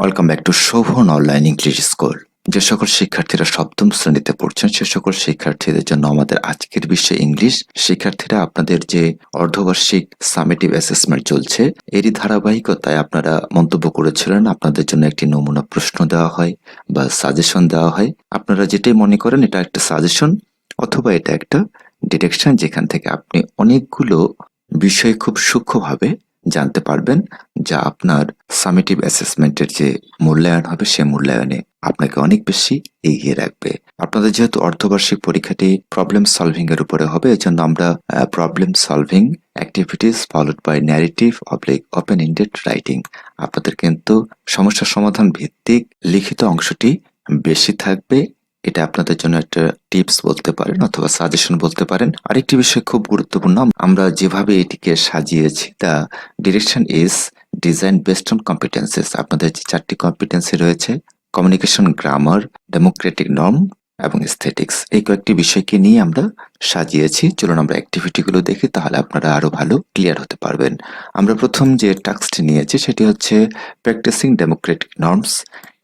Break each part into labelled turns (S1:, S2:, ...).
S1: Welcome back to Shovon online English school যে সকল শিক্ষার্থীরা সপ্তম শ্রেণীতে পড়ছেন, সে সকল শিক্ষার্থীদের জন্য আমাদের আজকের বিষয় ইংলিশ শিক্ষার্থীরা, আপনাদের যে অর্ধবার্ষিক সামেটিভ অ্যাসেসমেন্ট চলছে, এরই ধারাবাহিকতায় আপনারা মন্তব্য করেছিলেন। আপনাদের জন্য একটি নমুনা প্রশ্ন দেওয়া হয় বা সাজেশন দেওয়া হয়। আপনারা যেটাই মনে করেন, এটা একটা সাজেশন অথবা এটা একটা ডিরেকশন যেখান থেকে আপনি অনেকগুলো বিষয় খুব সূক্ষ্মভাবে জানতে পারবেন যা আপনার সামেটিভ অ্যাসেসমেন্টের যে মূল্যায়ন হবে সে মূল্যায়নে আপনাকে অনেক বেশি এগিয়ে রাখবে। আপনাদের যেহেতু অর্ধবার্ষিক পরীক্ষাটি প্রবলেম সলভিং এর উপরে হবে, এজন্য আমরা problem solving activities followed by narrative oblique open ended writing আপনাদের কিন্তু সমস্যা সমাধান ভিত্তিক লিখিত অংশটি বেশি থাকবে এটা আপনাদের জন্য একটা টিপস বলতে পারেন অথবা সাজেশন বলতে পারেন। আরেকটি বিষয় খুব গুরুত্বপূর্ণ, আমরা যেভাবে এটিকে সাজিয়েছি, তা direction is design based on competencies আপনাদের যে চারটি কম্পিটেন্সি রয়েছে কমিউনিকেশন গ্রামার ডেমোক্রেটিক নর্ম এবং স্থেটিক্স এই কয়েকটি বিষয়কে নিয়ে আমরা সাজিয়েছি। চলুন আমরা অ্যাক্টিভিটিগুলো দেখি, তাহলে আপনারা আরও ভালো ক্লিয়ার হতে পারবেন। আমরা প্রথম যে টাস্কটি নিয়েছি, সেটি হচ্ছে প্র্যাকটিসিং ডেমোক্রেটিক নর্মস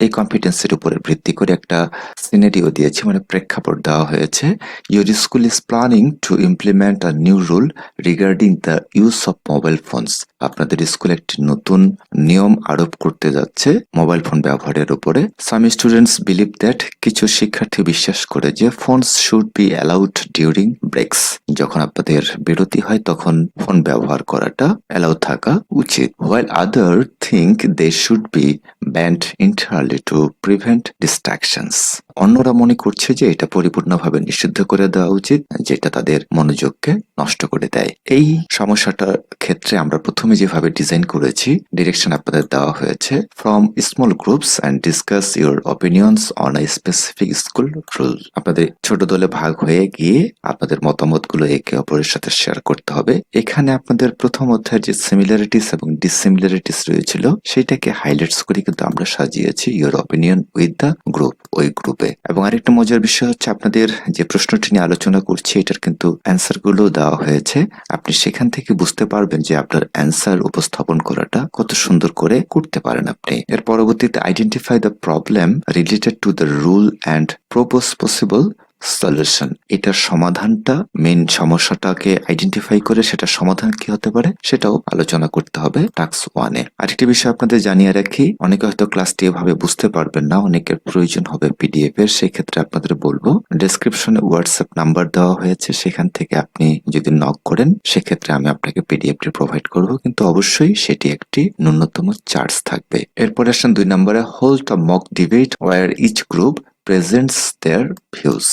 S1: এই কম্পিটেন্সের উপরে ভিত্তি করে একটা সিনারিও দিয়েছে মানে প্রেক্ষাপট দেওয়া হয়েছে। Your school is planning to implement a new rule regarding the use of mobile phones আপনাদের স্কুল একটি নতুন নিয়ম আরোপ করতে যাচ্ছে মোবাইল ফোন ব্যবহারের উপরে। সাম স্টুডেন্টস বিলিভ দ্যাট কিছু শিক্ষার্থী বিশ্বাস করে যে phones should be allowed during breaks যখন আপনাদের বিরতি হয়, তখন ফোন ব্যবহার করাটা অ্যালাউ থাকা উচিত। While other think they should be Bent entirely to prevent distractions. অন্যরা মনে করছে যে এটা পরিপূর্ণভাবে নিষিদ্ধ করে দেওয়া উচিত, যেটা তাদের মনোযোগকে নষ্ট করে দেয়। এই সমস্যাটার ক্ষেত্রে আমরা প্রথমে যেভাবে ডিজাইন করেছি, ডিরেকশন আপনাদের দেওয়া হয়েছে, from small groups and discuss your opinions on a specific school rule. আপনাদের ছোট দলে ভাগ হয়ে গিয়ে আপনাদের মতামতগুলো একে অপরের সাথে শেয়ার করতে হবে। এখানে আপনাদের প্রথম অধ্যায়ের যে সিমিলারিটিস এবং ডিসিমিলারিটিস রয়েছিল, সেটাকে হাইলাইটস করে কিন্তু আমরা সাজিয়েছি your opinion with the group ওই গ্রুপে এবং আরেকটা মজার বিষয় হচ্ছে আপনাদের যে প্রশ্নটি নিয়ে আলোচনা করছি, এটার কিন্তু অ্যান্সারগুলো দেওয়া হয়েছে। আপনি সেখান থেকে বুঝতে পারবেন যে আপনার অ্যান্সার উপস্থাপন করাটা কত সুন্দর করে করতে পারেন আপনি। এর পরবর্তীতে identify the problem related to the rule and propose possible solution এটার সমাধানটা মেন সমস্যাটাকে আইডেন্টিফাই করে সেটা সমাধান কি হতে পারে সেটাও আলোচনা করতে হবে টাস্ক ওয়ানে আরেকটি বিষয় আপনাদের জানিয়ে রাখি, অনেকে হয়তো ক্লাসটি এভাবে বুঝতে পারবেন না, অনেকের প্রয়োজন হবে পিডিএফ এর সেই ক্ষেত্রে আপনাদের বলব ডেসক্রিপশনে হোয়াটসঅ্যাপ নাম্বার দেওয়া হয়েছে, সেখান থেকে আপনি যদি নক করেন, সেক্ষেত্রে আমি আপনাকে পিডিএফটি প্রোভাইড করব, কিন্তু অবশ্যই সেটি একটি ন্যূনতম চার্জ থাকবে। এরপরে আসেন দুই নম্বরে hold a mock debate where each group presents their views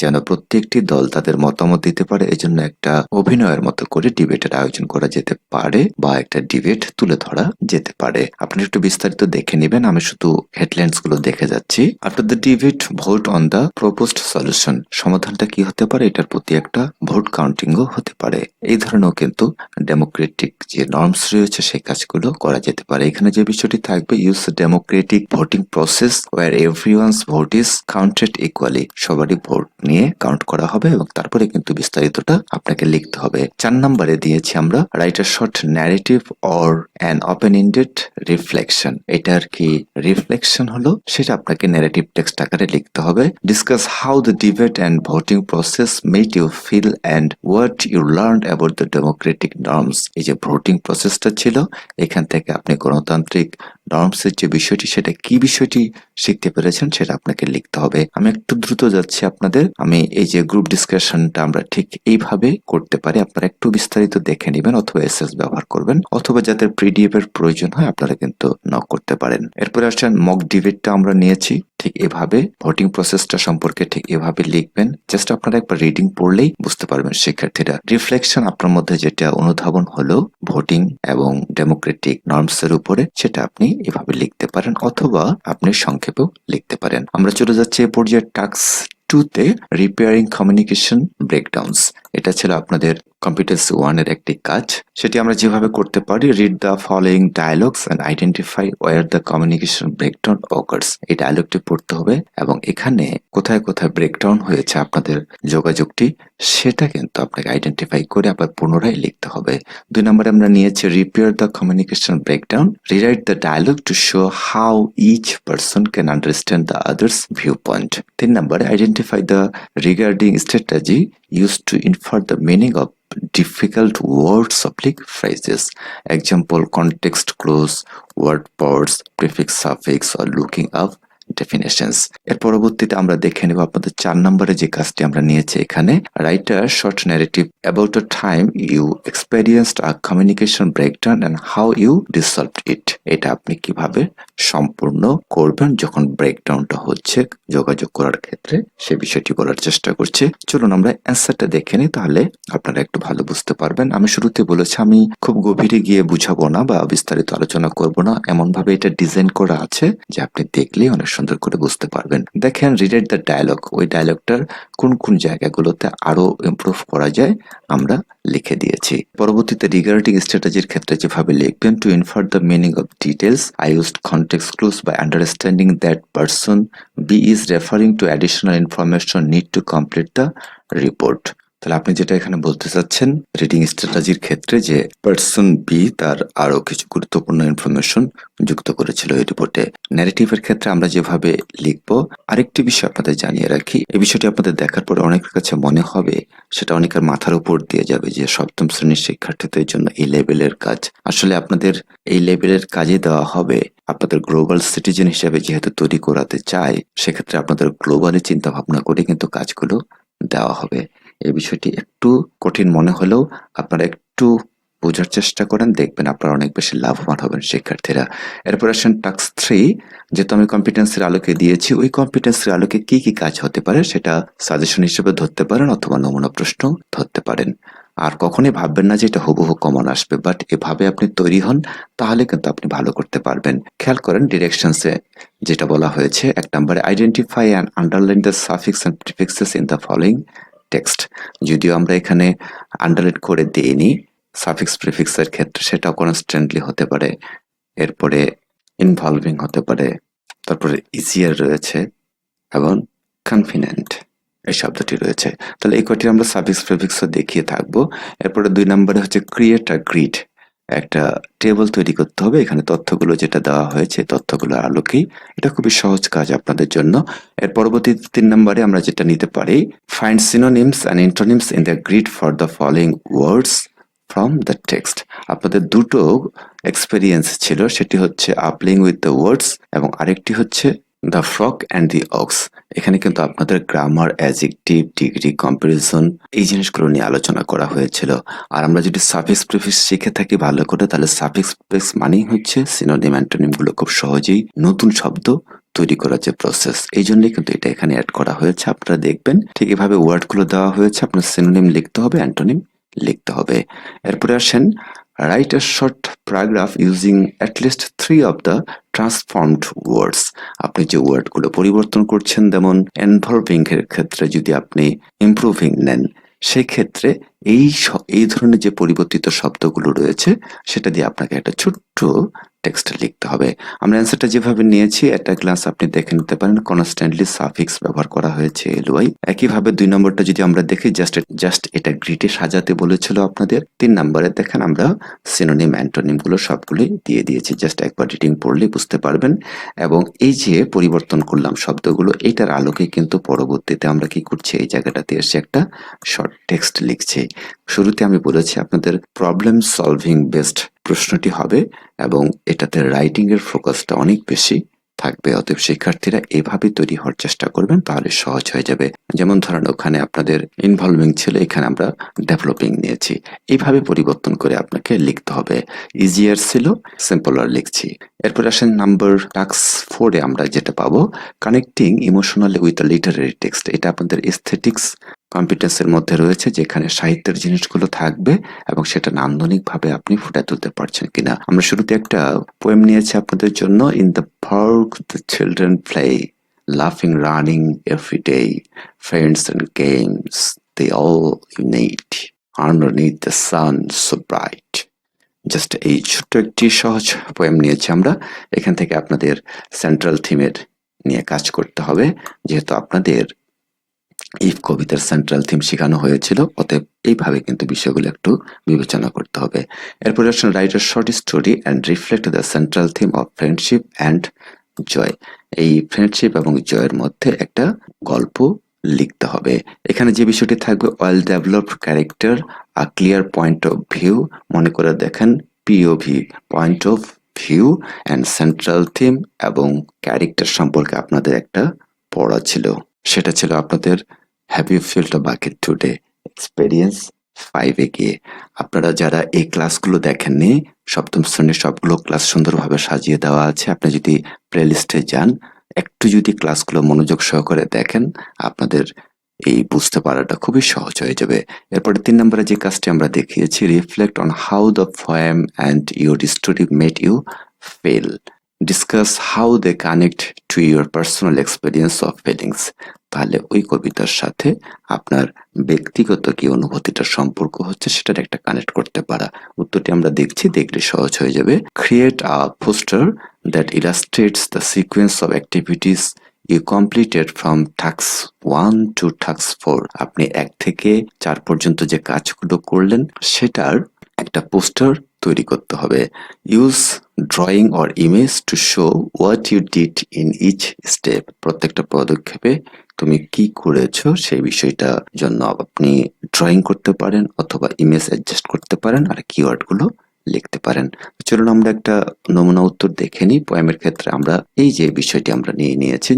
S1: যেন প্রত্যেকটি দল তাদের মতামত দিতে পারে, এজন্য একটা অভিনয়ের মতো করে ডিবেটের আয়োজন করা যেতে পারে বা একটা ডিবেট তুলে ধরা যেতে পারে। আপনি একটু বিস্তারিত দেখে নেবেন, আমি শুধু হেডলাইন্সগুলো দেখে যাচ্ছি। After the debate vote on the proposed solution সমাধানটা কি হতে পারে? এটার প্রতি একটা ভোট কাউন্টিংও হতে পারে। এই ধরনের কিন্তু ডেমোক্রেটিক যে নর্মস রয়েছে, সেই কাজগুলো করা যেতে পারে। এখানে যে বিষয়টি থাকবে use democratic voting process where everyone's vote is counted equally সবারই ভোট নিয়ে কাউন্ট করা হবে এবং তারপরে কিন্তু বিস্তারিতটা আপনাকে লিখতে হবে। চার নম্বরে দিয়েছি আমরা write a short narrative or an open ended reflection এটার কি রিফ্লেকশন হলো? সেটা আপনাকে ন্যারেটিভ টেক্সট আকারে লিখতে হবে। Discuss how the debate and voting process made you feel and what you learn about the democratic norms এই যে ভোটিং প্রসেসটা ছিল, এখান থেকে আপনি গণতান্ত্রিক নর্মসের যে বিষয়টি, সেটা কি বিষয়টি শিখতে পেরেছেন, সেটা আপনাকে লিখতে হবে। আমি একটু দ্রুত যাচ্ছি আপনাদের। আমি এই যে গ্রুপ ডিসকাশনটা আমরা ঠিক এইভাবে করতে পারি, আপনারা একটু বিস্তারিত দেখে নেবেন অথবা এসএস ব্যবহার করবেন, অথবা যাদের পিডিএফ এর প্রয়োজন হয় আপনারা কিন্তু নক করতে পারেন। এরপরে আসছেন মক ডিবেটটা আমরা নিয়েছি। ঠিক এভাবে ভোটিং প্রসেসটা সম্পর্কে ঠিক এভাবে লিখবেন। জাস্ট আপনারা একবার রিডিং পড়লেই বুঝতে পারবেন শিক্ষার্থীরা। রিফ্লেকশন আপনার মধ্যে যেটা অনুধাবন হলো ভোটিং এবং ডেমোক্রেটিক নর্মস এর উপরে, সেটা আপনি এভাবে লিখতে পারেন অথবা আপনি সংক্ষেপেও লিখতে পারেন। আমরা চলে যাচ্ছি এ পর্যায়ে টাস্ক টুতে রিপেয়ারিং কমিউনিকেশন ব্রেকডাউনস এটা ছিল আপনাদের কম্পিটেন্সি ওয়ানের একটি কাজ, সেটি আমরা যেভাবে করতে পারি read the following dialogues and identify where the communication breakdown occurs এই ডায়ালগটি পড়তে হবে এবং এখানে কোথায় কোথায় ব্রেকডাউন হয়েছে আপনাদের যোগাযোগটি, সেটা কিন্তু আপনাকে আইডেন্টিফাই করে আবার পুনরায় লিখতে হবে। দুই নম্বরে আমরা নিয়েছি repair the communication breakdown rewrite the dialog to show how each person can understand the others view point তিন নম্বরে identify the regarding strategy used to infer the meaning of difficult words of like phrases. Example context clues word parts prefix suffix or looking up. Definitions এর পরবর্তীতে আমরা দেখে নেব আপনাদের চার নম্বরে যে কাজটি আমরা নিয়েছি এখানে। Write a short narrative about a time you experienced a communication breakdown and how you dissolve it এটা আপনি কীভাবে সম্পূর্ণ করবেন যখন ব্রেকডাউনটা হচ্ছে যোগাযোগ করার ক্ষেত্রে? সে বিষয়টি বলার চেষ্টা করছে। চলুন আমরা অ্যান্সারটা দেখে নিই, তাহলে আপনারা একটু ভালো বুঝতে পারবেন। আমি শুরুতে বলেছি, আমি খুব গভীরে গিয়ে বুঝাবো না বা বিস্তারিত আলোচনা করব না। এমন ভাবে এটা ডিজাইন করা আছে যে আপনি দেখলেই অনেক সুন্দর করে বুঝতে পারবেন। দেখেন রিডেড দ্য ডায়লগ ওই ডায়লগটার কোন কোন জায়গাগুলোতে আরও ইমপ্রুভ করা যায়, আমরা লিখে দিয়েছি। পরবর্তীতে রিগার্ডিং স্ট্র্যাটেজির ক্ষেত্রে যেভাবে লিখবেন to infer the meaning of details I used context clues by understanding that person B is referring to additional information need to complete the report তাহলে আপনি যেটা এখানে বলতে চাচ্ছেন রিডিং স্ট্র্যাটাজির ক্ষেত্রে যে পার্সন বি তার আরও কিছু গুরুত্বপূর্ণ ইনফরমেশন যুক্ত করেছিল এই রিপোর্টে ন্যারেটিভের ক্ষেত্রে আমরা যেভাবে লিখব, আরেকটি বিষয় আপনাদের জানিয়ে রাখি, এই বিষয়টি আপনাদের দেখার পরে অনেকের কাছে মনে হবে, সেটা অনেকের মাথার উপর দিয়ে যাবে যে সপ্তম শ্রেণির শিক্ষার্থীদের জন্য এই লেভেলের কাজ। আসলে আপনাদের এই লেভেলের কাজে দেওয়া হবে, আপনাদের গ্লোবাল সিটিজেন হিসেবে যেহেতু তৈরি করাতে চায়, সেক্ষেত্রে আপনাদের গ্লোবালি চিন্তা ভাবনা করে কিন্তু কাজগুলো দেওয়া হবে। এই বিষয়টি একটু কঠিন মনে হলেও আপনারা একটু বোঝার চেষ্টা করেন, দেখবেন আপনারা অনেক বেশি লাভবান হবেন শিক্ষার্থীরা। এরপর আসেন টাক্স থ্রি, যেহেতু আমি কম্পিটেন্সের আলোকে দিয়েছি, ওই কম্পিটেন্সের আলোকে কি কি কাজ হতে পারে সেটা সাজেশন হিসেবে ধরতে পারেন অথবা নমুনা প্রশ্ন ধরতে পারেন। আর কখনই ভাববেন না যে এটা হুবহু কমন আসবে বাট এভাবে আপনি তৈরি হন, তাহলে কিন্তু আপনি ভালো করতে পারবেন। খেয়াল করেন ডিরেকশনসে যেটা বলা হয়েছে, এক নম্বরে identify and underline the suffix and prefixes in the following text যদিও আমরা এখানে আন্ডারলাইন করে দিইনি সাফিক্স প্রিফিক্সের ক্ষেত্রে সেটা কনস্ট্যান্টলি হতে পারে, এরপরে ইনভলভিং হতে পারে, তারপরে ইজিয়ার রয়েছে এবং কনফিডেন্ট এই শব্দটি রয়েছে। তাহলে এই কটি আমরা সাফিক্স প্রিফিক্সও দেখিয়ে থাকব। এরপরে দুই নম্বরে হচ্ছে ক্রিয়েট আর গ্রিড একটা টেবিল তৈরি করতে হবে। এখানে তথ্যগুলো যেটা দেওয়া হয়েছে তথ্যগুলোর আলোকেই। এটা খুবই সহজ কাজ আপনাদের জন্য। এর পরবর্তী তিন নম্বরে আমরা যেটা নিতে পারি find synonyms and antonyms in the grid for the following words from the text আপনাদের দুটো এক্সপেরিয়েন্স ছিল, সেটি হচ্ছে আপলিং উইথ দ্য ওয়ার্ডস এবং আরেকটি হচ্ছে the frog and the ox এখানে কিন্তু আপনাদের গ্রামার অ্যাজেক্টিভ ডিগ্রি কম্পারিজন এই জিনিসগুলো নিয়ে আলোচনা করা হয়েছিল। আর আমরা যদি সাফিক্স প্রিফিক্স শিখে থাকি ভালো করে, তাহলে সাফিক্স প্রিফিক্স মানেই হচ্ছে সিনোনিম অ্যান্টোনিমগুলো খুব সহজেই নতুন শব্দ তৈরি করার যে প্রসেস এই জন্যই কিন্তু এটা এখানে অ্যাড করা হয়েছে। আপনারা দেখবেন ঠিক এভাবে ওয়ার্ডগুলো দেওয়া হয়েছে। আপনার সিনোনিম লিখতে হবে অ্যান্টোনিম লিখতে হবে। এরপরে আসেন write a short paragraph using at least three of the transformed words আপনি যে ওয়ার্ডগুলো পরিবর্তন করছেন, যেমন এনভলভিং এর ক্ষেত্রে যদি আপনি ইম্প্রুভিং নেন সেই ক্ষেত্রে এই এই ধরনের যে পরিবর্তিত শব্দগুলো রয়েছে, সেটা দিয়ে আপনাকে একটা ছোট্ট টেক্সট লিখতে হবে। আমরা অ্যান্সারটা যেভাবে নিয়েছি, একটা গ্লাস আপনি দেখে নিতে পারেন। কনস্ট্যান্টলি সাফিক্স ব্যবহার করা হয়েছে এলওয়াই একইভাবে দুই নম্বরটা যদি আমরা দেখি জাস্ট জাস্ট এটা গ্রিটে সাজাতে বলেছিল আপনাদের। তিন নম্বরে দেখেন আমরা সিনোনিম অ্যান্টোনিমগুলো সবগুলোই দিয়ে দিয়েছি। জাস্ট একবার রিডিং পড়লে বুঝতে পারবেন। এবং এই যে পরিবর্তন করলাম শব্দগুলো, এটার আলোকে কিন্তু পরবর্তীতে আমরা কি করছি? এই জায়গাটাতে এসে একটা শর্ট টেক্সট লিখছি। শুরুতে আমি বলেছি আপনাদের প্রবলেম সলভিং বেসড প্রশ্নটি হবে এবং এটাতে রাইটিং এর ফোকাসটা অনেক বেশি থাকবে। অতএব শিক্ষার্থীরা এভাবে তৈরি হওয়ার চেষ্টা করবেন, তাহলে সহজ হয়ে যাবে। যেমন ধরেন ওখানে আপনাদের ইনভলভিং ছিল, এখানে আমরা ডেভেলপিং নিয়েছি। এইভাবে পরিবর্তন করে আপনাকে লিখতে হবে। ইজিয়ার ছিল সিম্পলার লিখছি। এরপর আসেন নাম্বার টাক্স ফোরে আমরা যেটা পাবো connecting emotionally with literary text এটা আপনাদের এস্থেটিক্স কম্পিটেন্সের মধ্যে রয়েছে যেখানে সাহিত্যের জিনিসগুলো থাকবে এবং সেটা নান্দনিকভাবে আপনি ফুটে তুলতে পারছেন কিনা। আমরা শুরুতে একটা পোয়েম নিয়েছি আপনাদের জন্য in the park the children play লাফিং running every day friends and games they all unite underneath the sun so bright just এই ছোট্ট একটি সহজ পোয়েম নিয়েছি আমরা। এখান থেকে আপনাদের সেন্ট্রাল থিমের নিয়ে কাজ করতে হবে, যেহেতু আপনাদের এই কবিতার সেন্ট্রাল থিম শেখানো হয়েছিল, অতএব এইভাবে কিন্তু বিষয়গুলো একটু বিবেচনা করতে হবে। এরপরে আসলে write a short story and reflect the central theme of friendship and joy এই ফ্রেন্ডশিপ এবং জয়ের মধ্যে একটা গল্প লিখতে হবে। এখানে যে বিষয়টি থাকবে well developed character a clear point of view মনে করে দেখেন POV point of view and central theme এবং ক্যারেক্টার সম্পর্কে আপনাদের একটা পড়া ছিল। সেটা ছিল আপনাদের have you filled a bucket today experience ফাইভে গিয়ে আপনারা যারা এই ক্লাসগুলো দেখেননি, সপ্তম শ্রেণির সবগুলো ক্লাস সুন্দরভাবে সাজিয়ে দেওয়া আছে। আপনি যদি প্লেলিস্টে যান, একটু যদি ক্লাসগুলো মনোযোগ সহকারে দেখেন, আপনাদের এই বুঝতে পারাটা খুবই সহজ হয়ে যাবে। এরপরে তিন নম্বরে যে কাজটি আমরা দেখিয়েছি reflect on how the poem and your story made you feel discuss how they connect to your personal experience of feelings তাহলে ওই কবিতার সাথে আপনার ব্যক্তিগত কি অনুভূতিটা সম্পর্ক হচ্ছে সেটার একটা কানেক্ট করতে পারা। উত্তরটি আমরা দেখছি, দেখলে সহজ হয়ে যাবে। Create a poster that illustrates the sequence of activities you completed from tasks one to tasks four আপনি এক থেকে চার পর্যন্ত যে কাজগুলো করলেন, সেটার একটা পোস্টার তৈরি করতে হবে। Use drawing or image to show what you did in each step প্রত্যেকটা পদক্ষেপে তুমি কি করেছ সেই বিষয়টা জন্য আপনি ড্রয়িং করতে পারেন অথবা ইমেজ অ্যাডজাস্ট করতে পারেন আর কিওয়ার্ডগুলো লিখতে পারেন। চলুন আমরা একটা নমুনা উত্তর দেখে নিই। পোয়েমের ক্ষেত্রে আমরা এই যে বিষয়টি আমরা নিয়ে নিয়েছি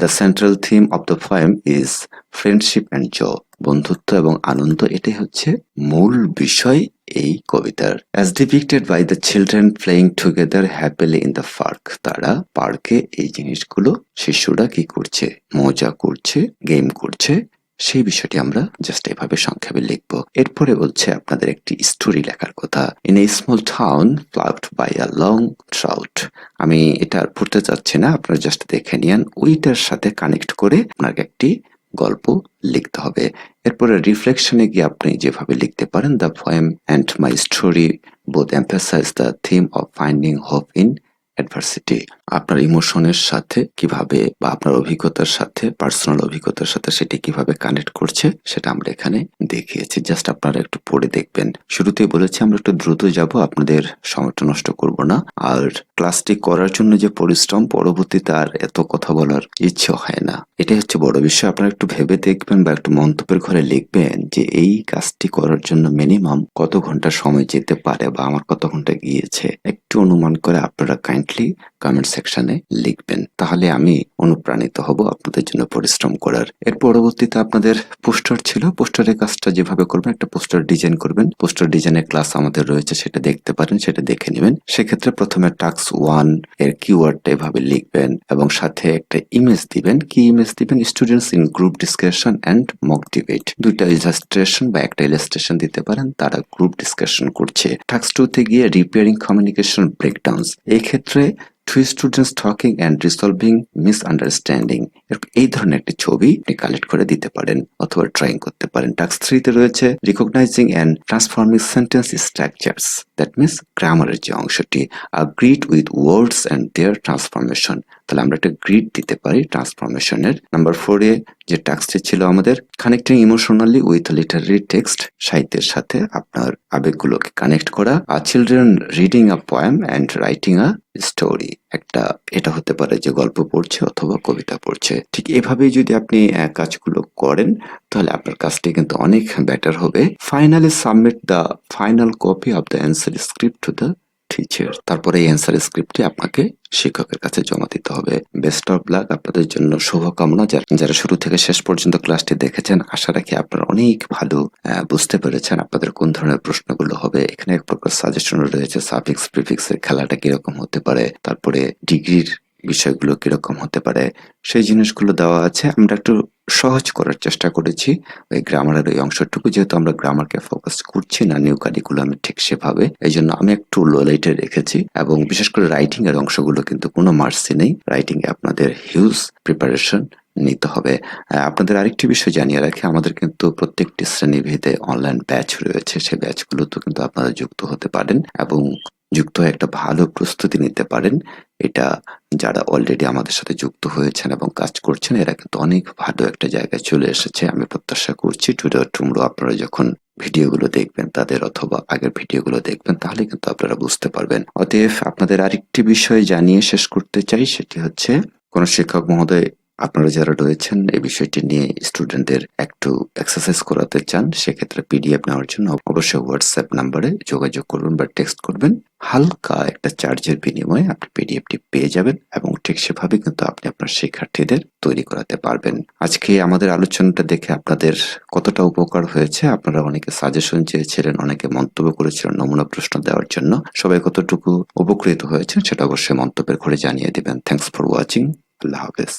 S1: the central theme of the poem is friendship and জ বন্ধুত্ব এবং আনন্দ। এটাই হচ্ছে মূল বিষয় এই কবিতার as depicted by the children playing together happily in the park তারা পার্কে এই জিনিসগুলো, শিশুরা কি করছে, মজা করছে গেম করছে, সেই বিষয়টি আমরা জাস্ট এভাবে সংক্ষেপে লিখব। এরপরে বলছে আপনাদের একটি স্টোরি লেখার কথা। In a small town plagued by a long drought আমি এটা আর পড়তে চাচ্ছি না, আপনারা জাস্ট দেখে নিন, ওইটার সাথে কানেক্ট করে আপনাকে একটি গল্প লিখতে হবে। এরপরে রিফ্লেকশনে গিয়ে আপনি যেভাবে লিখতে পারেন the poem and my story both emphasize the theme of finding hope in adversity আপনার ইমোশনের সাথে কীভাবে বা আপনার অভিজ্ঞতার সাথে পার্সোনাল অভিজ্ঞতার সাথে সেটি কীভাবে কানেক্ট করছে, সেটা আমরা এখানে দেখিয়েছি। জাস্ট আপনারা একটু পড়ে দেখবেন। শুরুতেই বলেছি, আমরা একটু দ্রুত যাব, আপনাদের সময়টা নষ্ট করব না। আর ক্লাসটি করার জন্য যে পরিশ্রম, পরবর্তীতে আর এত কথা বলার ইচ্ছে হয় না। এটাই হচ্ছে বড় বিষয়। আপনারা একটু ভেবে দেখবেন বা একটু মন্তব্যের ঘরে লিখবেন যে, এই কাজটি করার জন্য মিনিমাম কত ঘণ্টা সময় যেতে পারে বা আমার কত ঘণ্টা গিয়েছে? একটু অনুমান করে আপনারা কাইন্ডলি কমেন্ট সেকশনে লিখবেন। তাহলে আমি অনুপ্রাণিত হব আপনাদের জন্য পরিশ্রম করার। এর পরবর্তীতে আপনাদের পোস্টার ছিল। পোস্টারের কাজটা যেভাবে করবেন, একটা পোস্টার ডিজাইন করবেন। পোস্টার ডিজাইনের ক্লাস আমাদের রয়েছে, সেটা দেখতে পারেন, সেটা দেখে নেবেন। সেক্ষেত্রে প্রথমে টাক্স ওয়ানের কিওয়ার্ডটা এভাবে লিখবেন এবং সাথে একটা ইমেজ দিবেন। কি ইমেজ দিবেন? Students in group discussion and mock debate দুইটা ইলাস্ট্রেশন বা একটা ইলাস্ট্রেশন দিতে পারেন, তারা গ্রুপ ডিসকাশন করছে। টাক্স টুতে গিয়ে রিপেয়ারিং কমিউনিকেশন ব্রেকডাউনস এই ক্ষেত্রে two students talking and resolving misunderstanding এই ধরনের একটি ছবি আপনি কালেক্ট করে দিতে পারেন অথবা ড্রয়িং করতে পারেন। টাস্ক থ্রিতে রয়েছে recognizing and transforming sentence structures that means গ্রামারের যে অংশটি a grid with words and their transformation তাহলে আমরা একটা গ্রিড দিতে পারি ট্রান্সফরমেশনের নাম্বার ফোরে যে টাস্কটি ছিল আমাদের connecting emotionally with literary text সাহিত্যের সাথে আপনার আবেগগুলোকে কানেক্ট করা আর children reading a poem and writing a story একটা এটা হতে পারে যে গল্প পড়ছে অথবা কবিতা পড়ছে। ঠিক এভাবেই যদি আপনি কাজগুলো করেন, তাহলে আপনার কাজটি কিন্তু অনেক বেটার হবে। Finally submit the final copy of the answer script to the teacher তারপরে এই অ্যান্সার স্ক্রিপ্টটি আপনাকে শিক্ষকের কাছে জমা দিতে হবে। বেস্ট অফ লাক আপনাদের জন্য শুভকামনা। যারা শুরু থেকে শেষ পর্যন্ত ক্লাসটি দেখেছেন, আশা রাখি আপনারা অনেক ভালো বুঝতে পেরেছেন আপনাদের কোন ধরনের প্রশ্নগুলো হবে। এখানে এক প্রকার সাজেশন রয়েছে সাফিক্স প্রিফিক্স এর খেলাটা কীরকম হতে পারে, তারপরে ডিগ্রির বিষয়গুলো কীরকম হতে পারে, সেই জিনিসগুলো দেওয়া আছে। আমরা একটু সহজ করার চেষ্টা করেছি। ওই গ্রামারের ওই অংশটুকু যেহেতু আমরা গ্রামারকে ফোকাস করছি না নিউ কারিকুলামে ঠিক সেভাবে, এই জন্য আমি একটু লো লাইটে রেখেছি এবং বিশেষ করে রাইটিং এর অংশগুলো কিন্তু কোনো মার্সি নেই। রাইটিং এ আপনাদের হিউজ প্রিপারেশন নিতে হবে। আপনাদের আরেকটি বিষয় জানিয়ে রাখি, আমাদের কিন্তু প্রত্যেকটি শ্রেণীভেদে অনলাইন ব্যাচ রয়েছে। সেই ব্যাচগুলোতে কিন্তু আপনারা যুক্ত হতে পারেন এবং যুক্ত হয়ে একটা ভালো প্রস্তুতি নিতে পারেন। এটা যারা অলরেডি আমাদের সাথে যুক্ত হয়েছেন এবং কাজ করছেন, এরা কিন্তু অনেক ভালো একটা জায়গায় চলে এসেছে। আমি প্রত্যাশা করছি টুডে টুমরো আপনারা যখন ভিডিওগুলো দেখবেন, তাদের অথবা আগের ভিডিওগুলো দেখবেন, তাহলে কিন্তু আপনারা বুঝতে পারবেন। অতএব আপনাদের আরেকটি বিষয় জানিয়ে শেষ করতে চাই, সেটি হচ্ছে, কোন শিক্ষক মহোদয় আপনারা যারা রয়েছেন এই বিষয়টি নিয়ে স্টুডেন্টদের একটু এক্সারসাইজ করাতে চান, সেক্ষেত্রে পিডিএফ নেওয়ার জন্য অবশ্যই হোয়াটসঅ্যাপ নাম্বারে যোগাযোগ করবেন বা টেক্সট করবেন। হালকা একটা চার্জের বিনিময়ে আপনি পিডিএফটি পেয়ে যাবেন এবং ঠিক সেভাবে কিন্তু আপনি আপনার শিক্ষার্থীদের তৈরি করাতে পারবেন। আজকে আমাদের আলোচনাটা দেখে আপনাদের কতটা উপকার হয়েছে, আপনারা অনেকে সাজেশন চেয়েছিলেন, অনেকে মন্তব্য করেছিলেন নমুনা প্রশ্ন দেওয়ার জন্য। সবাই কতটুকু উপকৃত হয়েছে সেটা অবশ্যই মন্তব্যের ঘরে জানিয়ে দিবেন। থ্যাংকস ফর ওয়াচিং আল্লাহ হাফেজ।